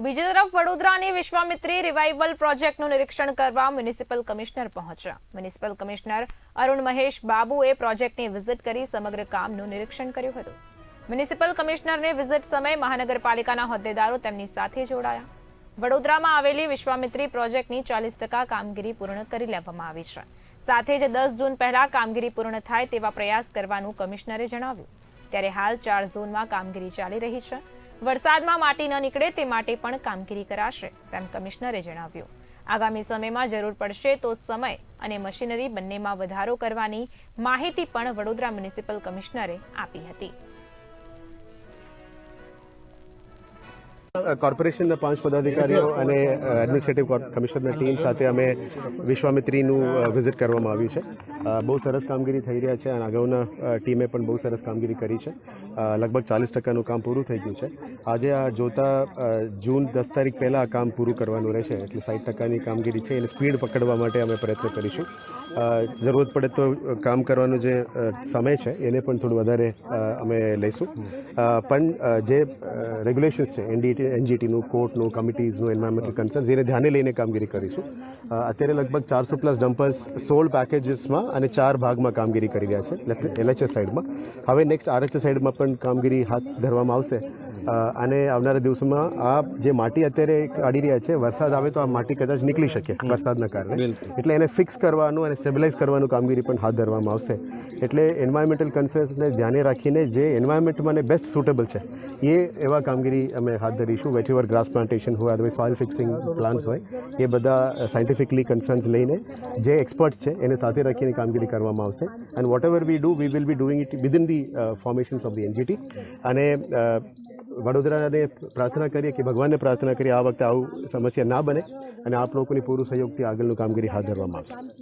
બીજી તરફ વડોદરાની વિશ્વામિત્રી રિવાઇવલ પ્રોજેક્ટનું નિરીક્ષણ કરવા મ્યુનિસિપલ કમિશનર પહોંચ્યા. મ્યુનિસિપલ કમિશનર અરુણ મહેશ બાબુએ પ્રોજેક્ટની વિઝિટ કરી સમગ્ર કામનું નિરીક્ષણ કર્યું હતું. મ્યુનિસિપલ કમિશનરને વિઝિટ સમયે મહાનગરપાલિકાના હોદ્દેદારો તેમની સાથે જોડાયા. વડોદરામાં આવેલી વિશ્વામિત્રી પ્રોજેક્ટની ચાલીસ ટકા કામગીરી પૂર્ણ કરી લેવામાં આવી છે. સાથે જ દસ જૂન પહેલા કામગીરી પૂર્ણ થાય તેવા પ્રયાસ કરવાનું કમિશનરે જણાવ્યું. ત્યારે હાલ ચાર ઝોનમાં કામગીરી ચાલી રહી છે. વરસાદમાં માટી ન નીકળે તે માટે પણ કામગીરી કરાશે, તેમ કમિશનરે જણાવ્યું. આગામી સમયમાં જરૂર પડશે તો સમય અને મશીનરી બંનેમાં વધારો કરવાની માહિતી પણ વડોદરા મ્યુનિસિપલ કમિશનરે આપી હતી. કોર્પોરેશનના પાંચ પદાધિકારીઓ અને એડમિનિસ્ટ્રેટિવ કમિશનરની ટીમ સાથે અમે વિશ્વામિત્રીનું વિઝિટ કરવામાં આવ્યું છે. બહુ સરસ કામગીરી થઈ રહ્યા છે અને અગાઉના ટીમે પણ બહુ સરસ કામગીરી કરી છે. લગભગ ચાલીસ ટકાનું કામ પૂરું થઈ ગયું છે. આજે આ જોતા જૂન દસ તારીખ પહેલાં આ કામ પૂરું કરવાનું રહેશે. એટલે સાઠ ટકાની કામગીરી છે. એને સ્પીડ પકડવા માટે અમે પ્રયત્ન કરીશું. જરૂરત પડે તો કામ કરવાનો જે સમય છે, એને પણ થોડું વધારે અમે લઈશું. પણ જે રેગ્યુલેશન્સ છે એનડીટી એનજીટીનું કોર્ટનું કમિટીઝનું એન્વાયરમેન્ટલ કન્સર્ન્સ એને ધ્યાને લઈને કામગીરી કરીશું. અત્યારે લગભગ ચારસો પ્લસ ડમ્પર્સ સોળ પેકેજીસમાં અને ચાર ભાગમાં કામગીરી કરી રહ્યા છે એલએચએસ સાઈડમાં. હવે નેક્સ્ટ આરએચએસ સાઈડમાં પણ કામગીરી હાથ ધરવામાં આવશે. અને આવનારા દિવસોમાં આ જે માટી અત્યારે કાઢી રહ્યા છે વરસાદ આવે તો આ માટી કદાચ નીકળી શકે વરસાદના કારણે. એટલે એને ફિક્સ કરવાનું અને સ્ટેબિલાઇઝ કરવાનું કામગીરી પણ હાથ ધરવામાં આવશે. એટલે એન્વાયરમેન્ટલ કન્સર્ન્સને ધ્યાને રાખીને જે એન્વાયરમેન્ટમાં બેસ્ટ સુટેબલ છે એ એવા કામગીરી અમે હાથ ધરીશું. વેચીવર ગ્રાસ પ્લાન્ટેશન હોય અથવા સોઇલ ફિક્સિંગ પ્લાન્ટ્સ હોય એ બધા સાયન્ટિફિકલી કન્સર્ન્સ લઈને જે એક્સપર્ટ્સ છે એને સાથે રાખીને કામગીરી કરવામાં આવશે. And whatever we do we will be doing it within the formations of the NGT અને વડોદરાને પ્રાર્થના કરીએ કે ભગવાનને પ્રાર્થના કરીએ આ વખતે આવું સમસ્યા ના બને અને આપ લોકોની પૂરું સહયોગથી આગળનું કામગીરી હાથ ધરવામાં આવશે.